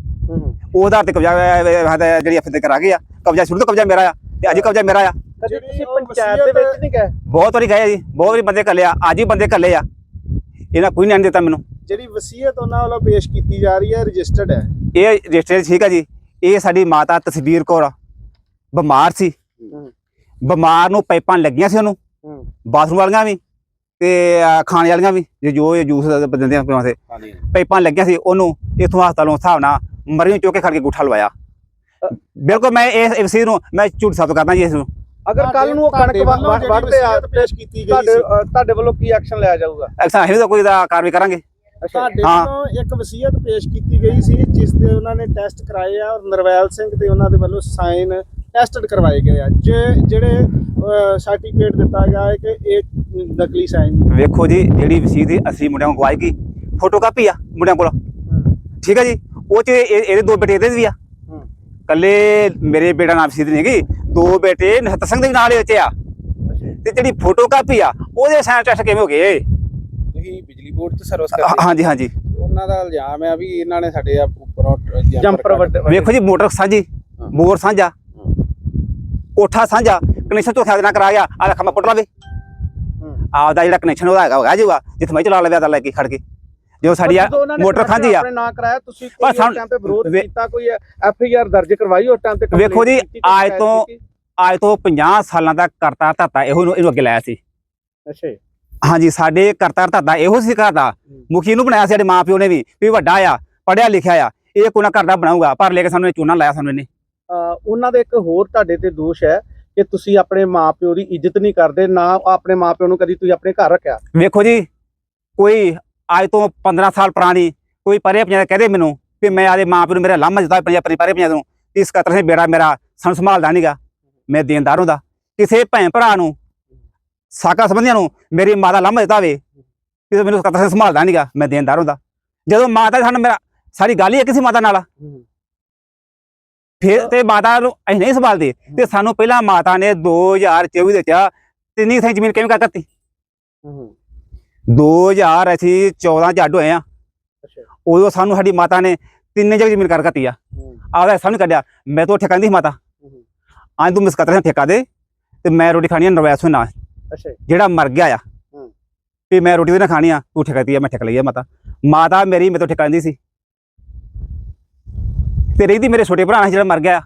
ਉਹ ਆਧਾਰ ਤੇ ਕਬਜ਼ਾ ਜਿਹੜੀ ਅਫਤੇ ਕਰਾ ਗਏ ਆ ਕਬਜ਼ਾ ਸ਼ੁਰੂ ਤੋਂ ਕਬਜ਼ਾ ਮੇਰਾ ਆ ਤੇ ਅੱਜ ਕਬਜ਼ਾ ਮੇਰਾ ਆ ਕਦੀ ਤੁਸੀਂ ਪੰਚਾਇਤ ਦੇ ਵਿੱਚ ਨਹੀਂ ਗਏ? ਬਹੁਤ ਵਾਰੀ ਗਏ ਜੀ ਬਹੁਤ ਵਾਰੀ ਬੰਦੇ ਕੱਲੇ ਆ ਅੱਜ ਹੀ ਬੰਦੇ ਕੱਲੇ ਆ। ਇਹਨਾਂ ਕੋਈ ਨਹੀਂ ਦਿੱਤਾ ਮੈਨੂੰ। ਜਿਹੜੀ ਵਸੀਅਤ ਉਹਨਾਂ ਵੱਲੋਂ ਪੇਸ਼ ਕੀਤੀ ਜਾ ਰਹੀ ਹੈ ਰਜਿਸਟਰਡ ਹੈ। ਇਹ ਰਜਿਸਟਰ ਠੀਕ ਆ ਜੀ। ਇਹ ਸਾਡੀ ਮਾਤਾ ਤਸਵੀਰ ਕੌਰ ਆ। ਬਿਮਾਰ ਸੀ। ਬਿਮਾਰ ਨੂੰ ਪਾਈਪਾਂ ਲੱਗੀਆਂ ਸੀ ਉਹਨੂੰ। ਹੂੰ। ਬਾਥਰੂਮ ਵਾਲੀਆਂ ਵੀ ਤੇ ਖਾਣੇ ਵਾਲੀਆਂ ਵੀ ਜੇ ਜੋ ਇਹ ਜੂਸ ਦਿੰਦੇ ਆ ਹਾਂਜੀ। ਪਾਈਪਾਂ ਲੱਗੀਆਂ ਸੀ ਉਹਨੂੰ ਇਥੋਂ ਹਸਪਤਾਲੋਂ ਹਿਸਾਬ ਨਾਲ ਮਰੀਆਂ ਚੁੱਕ ਕੇ ਖੜ ਕੇ ਗੁੱਠਾ ਲਵਾਇਆ। ਬਿਲਕੁਲ ਮੈਂ ਇਸ ਚੀਜ਼ ਨੂੰ ਮੈਂ ਝੂਠ ਸਾਬਤ ਕਰਦਾ ਜੀ ਇਸ ਨੂੰ। ਅਗਰ ਕੱਲ ਨੂੰ ਉਹ ਕਣਕ ਵੱਢਦੇ ਆ ਵਸੀਅਤ ਪੇਸ਼ ਕੀਤੀ ਗਈ ਤੁਹਾਡੇ ਤੁਹਾਡੇ ਵੱਲੋਂ ਕੀ ਐਕਸ਼ਨ ਲਿਆ ਜਾਊਗਾ? ਐਕਸ਼ਨ ਅਸੀਂ ਤਾਂ ਕੋਈ ਦਾ ਕਾਰਵਾਈ ਕਰਾਂਗੇ? ਤੁਹਾਡੇ। ਵੱਲੋਂ ਇੱਕ ਵਸੀਅਤ ਪੇਸ਼ ਕੀਤੀ ਗਈ ਸੀ ਜਿਸ ਤੇ ਉਹਨਾਂ ਨੇ ਟੈਸਟ ਕਰਾਏ ਆ ਔਰ ਨਰਵੈਲ ਸਿੰਘ ਤੇ ਉਹਨਾਂ ਦੇ ਵੱਲੋਂ ਸਾਈਨ ਟੈਸਟਡ ਕਰਵਾਏ ਗਏ ਆ। ਜੇ ਜਿਹੜੇ ਸਰਟੀਫਿਕੇਟ ਦਿੱਤਾ ਗਿਆ ਹੈ ਕਿ ਇਹ ਨਕਲੀ ਸਾਈਨ ਵੇਖੋ ਜੀ ਜਿਹੜੀ ਵਸੀਤ ਦੀ ਅਸੀਂ ਮੁੰਡਿਆਂ ਨੂੰ ਗਵਾਈ ਗਈ ਫੋਟੋ ਕਾਪੀ ਆ ਮੁੰਡਿਆਂ ਕੋਲ। ਠੀਕ ਹੈ ਜੀ? ਉਹ ਚ ਇਹ- ਇਹਦੇ ਦੋ ਬੇਟੇ ਇਹਦੇ ਵੀ ਆ। ਹੂੰ। ਕੱਲੇ ਮੇਰੇ ਬੇਟਾ ਨਾਮ ਵਸੀਤ ਨਹੀਂ ਹੈਗੀ। ਦੋ ਬੇਟੇ ਨਹਤ ਸਿੰਘ ਦੇ ਵੀ ਨਾਲ ਵਿੱਚ ਆ। ਤੇ ਜਿਹੜੀ ਫੋਟੋ ਕਾਪੀ ਆ ਉਹਦੇ ਸਾਈਨ ਟੈਸਟ ਕਿਵੇਂ ਹੋ ਗਏ? ਤੁਸੀਂ ਬਿਜਲੀ ਬੋਰਡ ਚ ਸਰਵਿਸ ਹਾਂ- ਹਾਂਜੀ ਹਾਂਜੀ। ਉਹਨਾਂ ਦਾ ਇਲਜ਼ਾਮ ਹੈ ਵੀ ਇਹਨਾਂ ਨੇ ਸਾਡੇ ਉੱਪਰ ਜੰਪਰ ਵੱਡੇ ਵੇਖੋ ਜੀ ਮੋਟਰ ਸਾਂਝੀ ਬੋਰ ਸਾਂਝਾ ਕੋਠਾ ਸਾਂਝਾ ਕਨੈਕਸ਼ਨ ਤੋਂ ਖਿਆਲ ਨਾ ਕਰਾ ਗਿਆ ਆ ਰੱਖਾ ਮੈਂ ਪੁੱਟ ਲਵੇ ਆਪਦਾ ਜਿਹੜਾ ਕਨੈਕਸ਼ਨ ਉਹਦਾ ਹੈਗਾ ਹੈਗਾ ਜੂਗਾ ਜਿੱਥੇ ਮੈਂ ਚਲਾ ਲਵੇ ਤਾਂ ਲੈ ਕੇ ਖੜ ਕੇ। ਜੋ ਸਾਡੀ ਮੋਟਰ ਖਾਂਦੀ ਆ ਆਪਣੇ ਨਾਂ ਕਰਾਇਆ ਤੁਸੀਂ ਪਰ ਕੋਈ ਸਾਨੂੰ- ਟਾਈਮ ਤੇ ਵਿਰੋਧ ਵੇ- ਕੀਤਾ ਕੋਈ ਐਫ ਆਈ ਆਰ ਦਰਜ ਕਰਵਾਈ ਉਸ ਟਾਈਮ ਤੇ complaint ਵੇਖੋ ਜੀ, ਅੱਜ ਤੋਂ-? ਅੱਜ ਤੋਂ 50 ਸਾਲਾਂ ਦਾ ਕਰਤਾ ਧਾਤਾ ਇਹੋ ਨੂੰ ਇਹਨੂੰ ਅੱਗੇ ਲਾਇਆ ਸੀ। ਅੱਛਾ। ਹਾਂਜੀ ਸਾਡੇ ਕਰਤਾ ਧਾਤਾ ਇਹੋ ਸੀ ਕਰਤਾ ਮੁਖੀ ਨੂੰ ਬਣਾਇਆ ਸਾਡੇ ਮਾਪਿਓ ਨੇ ਵੀ ਵੀ ਵੱਡਾ ਆ ਪੜਿਆ ਲਿਖਿਆ ਆ ਇਹ ਕੋਈ ਨਾ ਕਰਦਾ ਬਣਾਊਗਾ ਪਰ ਲੈ ਕੇ ਸਾਨੂੰ ਇਹ ਚੂਨਾ ਲਾਇਆ ਸਾਨੂੰ ਇਹਨੇ। ਉਹਨਾਂ ਦਾ ਇੱਕ ਹੋਰ ਤੁਹਾਡੇ ਤੇ ਦੋਸ਼ ਹੈ ਕਿ ਤੁਸੀਂ ਆਪਣੇ ਮਾਪਿਓ ਦੀ ਇੱਜ਼ਤ ਨਹੀਂ ਕਰਦੇ ਨਾ ਆਪਣੇ ਮਾਪਿਓ ਨੂੰ ਕਦੀ ਤੁਸੀਂ ਆਪਣੇ ਘਰ ਰੱਖਿਆ। ਵੇਖੋ ਜੀ ਕੋਈ ਅੱਜ ਤੋਂ 15 ਸਾਲ ਪੁਰਾਣੀ ਕੋਈ ਪਰੇ ਪੰਜਾਬ ਕਹਦੇ ਮੈਨੂੰ ਕਿ ਮੈਂ ਆਦੇ ਮਾਂ ਪਿਓ ਨੂੰ ਮੇਰਾ ਲਾਮਾ ਦਿੱਤਾ ਪੰਜਾ ਪਰੇ ਪਰੇ ਪੰਜਾ ਨੂੰ। ਇਸ ਕਤਰ ਸੇ ਬੇੜਾ ਮੇਰਾ ਸੰ ਸੰਭਾਲਦਾ ਨਹੀਂਗਾ ਮੈਂ ਦੇਣਦਾਰ ਹੁੰਦਾ। ਕਿਸੇ ਭੈਣ ਭਰਾ ਨੂੰ, ਸਾਕਾ ਸੰਬੰਧੀਆਂ ਨੂੰ ਮੇਰੀ ਮਾਂ ਦਾ ਲਾਮਾ ਦਿੱਤਾ ਵੇ ਕਿ ਮੈਨੂੰ ਕਤਰ ਸੇ ਸੰਭਾਲਦਾ ਨਹੀਂਗਾ ਮੈਂ ਦੇਣਦਾਰ ਹੁੰਦਾ। ਜਦੋਂ ਮਾਤਾ ਸਾਨੂੰ ਮੇਰਾ, ਸਾਰੀ ਗੱਲ ਹੀ ਹੈ ਕਿਸੇ ਮਾਤਾ ਨਾਲ। ਫਿਰ ਤੇ ਮਾਤਾ ਨੂੰ ਅਸੀਂ ਨਹੀਂ ਸੰਭਾਲਦੇ। ਤੇ ਸਾਨੂੰ ਪਹਿਲਾਂ ਮਾਤਾ ਨੇ 2024 ਦੇ ਵਿੱਚ ਤਿੰਨੀ ਥਾਂ ਜ਼ਮੀਨ ਕਿਵੇਂ ਕਰ ਦਿੱਤੀ? 2000 ਅਸੀਂ 14 ਚ ਅੱਡ ਹੋਏ ਆ। ਅੱਛਾ। ਉਦੋਂ ਸਾਨੂੰ ਸਾਡੀ ਮਾਤਾ ਨੇ ਤਿੰਨੇ ਜਗ੍ਹਾ ਜ਼ਮੀਨ ਕਰ ਦਿੱਤੀ ਆ। ਆਪਦਾ ਹਿੱਸਾ ਨਹੀਂ ਕੱਢਿਆ। ਮੈਂ ਤਾਂ ਠੇਕਾ ਨਹੀਂ ਸੀ ਮਾਤਾ ਅੱਜ ਤੂੰ ਮਿਸਕਤਰ ਨੇ ਠੇਕਾ ਦੇ ਤੇ ਮੈਂ ਰੋਟੀ ਖਾਣੀ ਆ ਨਰਵੈਸ ਹੋਣਾ ਅੱਛਾ ਜਿਹੜਾ ਮਰ ਗਿਆ ਆ। ਵੀ ਮੈਂ ਰੋਟੀ ਤੇ ਨਾ ਖਾਣੀ ਆ ਤੂੰ ਠੇਕਾ ਦੀ ਆ ਮੈਂ ਠੇਕ ਲਈ ਆ ਮਾਤਾ। ਮਾਤਾ ਮੇਰੀ ਮੇਰੇ ਤੋਂ ਠੇਕਾ ਦਿੰਦੀ ਸੀ। ਤੇ ਰਹਿੰਦੀ ਮੇਰੇ ਛੋਟੇ ਭਰਾ ਨਾਲ ਜਿਹੜਾ ਮਰ ਗਿਆ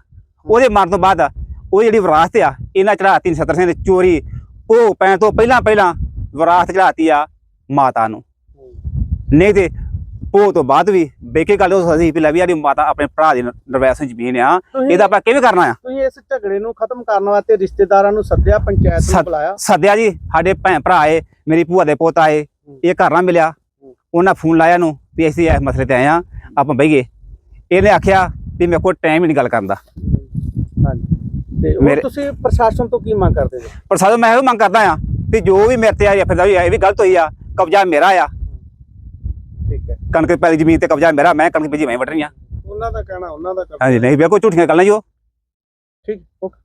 ਉਹਦੇ ਮਰਨ ਤੋਂ ਬਾਅਦ ਉਹ ਜਿਹੜੀ ਵਿਰਾਸਤ ਆ ਇਹਨਾਂ ਚੜਾਤੀ 70 ਸਿੰਘ ਚੋਰੀ ਉਹ ਪੈਣ ਤੋਂ ਪਹਿਲਾਂ ਪਹਿਲਾਂ ਵਿਰਾਸਤ ਚੜਾਤੀ ਆ। ਮਾਤਾ ਨੂੰ। ਨਹੀਂ ਤੇ ਉਹ ਤੋਂ ਬਾਅਦ ਵੀ ਬੇਕੇ ਗੱਲ ਉਹ ਸੀ ਵੀ ਮਾਤਾ ਆਪਣੇ ਭਰਾ ਦੀ ਨਰਵੈਸ ਜ਼ਮੀਨ ਆ। ਇਹਦਾ ਆਪਾਂ ਕਿਵੇਂ ਕਰਨਾ ਆ? ਤੁਸੀਂ ਇਸ ਝਗੜੇ ਨੂੰ ਖਤਮ ਕਰਨ ਵਾਸਤੇ ਰਿਸ਼ਤੇਦਾਰਾਂ ਨੂੰ ਸੱਦਿਆ ਪੰਚਾਇਤ ਨੂੰ ਬੁਲਾਇਆ? ਸੱਦਿਆ ਜੀ ਸਾਡੇ ਭੈਣ ਭਰਾ ਆਏ ਮੇਰੀ ਭੂਆ ਦੇ ਪੁੱਤ ਆਏ ਇਹ ਘਰ ਨਾਲ ਮਿਲਿਆ। ਉਹਨਾਂ ਫੋਨ ਲਾਇਆ ਨੂੰ ਵੀ ਅਸੀਂ ਇਸ ਮਸਲੇ ਤੇ ਆਏ ਆ ਆਪਾਂ ਬਈਏ। ਇਹਨੇ ਆਖਿਆ ਵੀ ਮੇਰੇ ਕੋਲ ਟਾਈਮ ਹੀ ਨਹੀਂ ਗੱਲ ਕਰਨ ਦਾ। ਹਾਂਜੀ। ਤੇ ਉਹ ਤੁਸੀਂ ਪ੍ਰਸ਼ਾਸਨ ਤੋਂ ਕੀ ਮੰਗ ਕਰਦੇ ਹੋ? ਪਰ ਸਾਨੂੰ ਮੈਂ ਇਹ ਮੰਗ ਕਰਦਾ ਆ ਵੀ ਜੋ ਵੀ ਮੇਰੇ ਤੇ ਆਇਆ ਫਿਰ ਇਹ ਵੀ ਗਲਤ ਹੋਈ ਆ। ਕਬਜ਼ਾ ਮੇਰਾ ਆ। ਠੀਕ ਹੈ। ਕਣਕ ਪੈਲੀ ਜ਼ਮੀਨ ਤੇ ਕਬਜ਼ਾ ਮੇਰਾ ਮੈਂ ਕਣਕ ਬੀਜੀ ਮੈਂ ਵੱਢ ਰਹੀ ਆ। ਉਹਨਾਂ ਦਾ ਕਹਿਣਾ ਉਹਨਾਂ ਦਾ ਹਾਂਜੀ ਨਹੀਂ ਬਿਲਕੁਲ ਝੂਠੀਆਂ ਗੱਲਾਂ ਜੀ ਉਹ ਠੀਕ ਓਕੇ।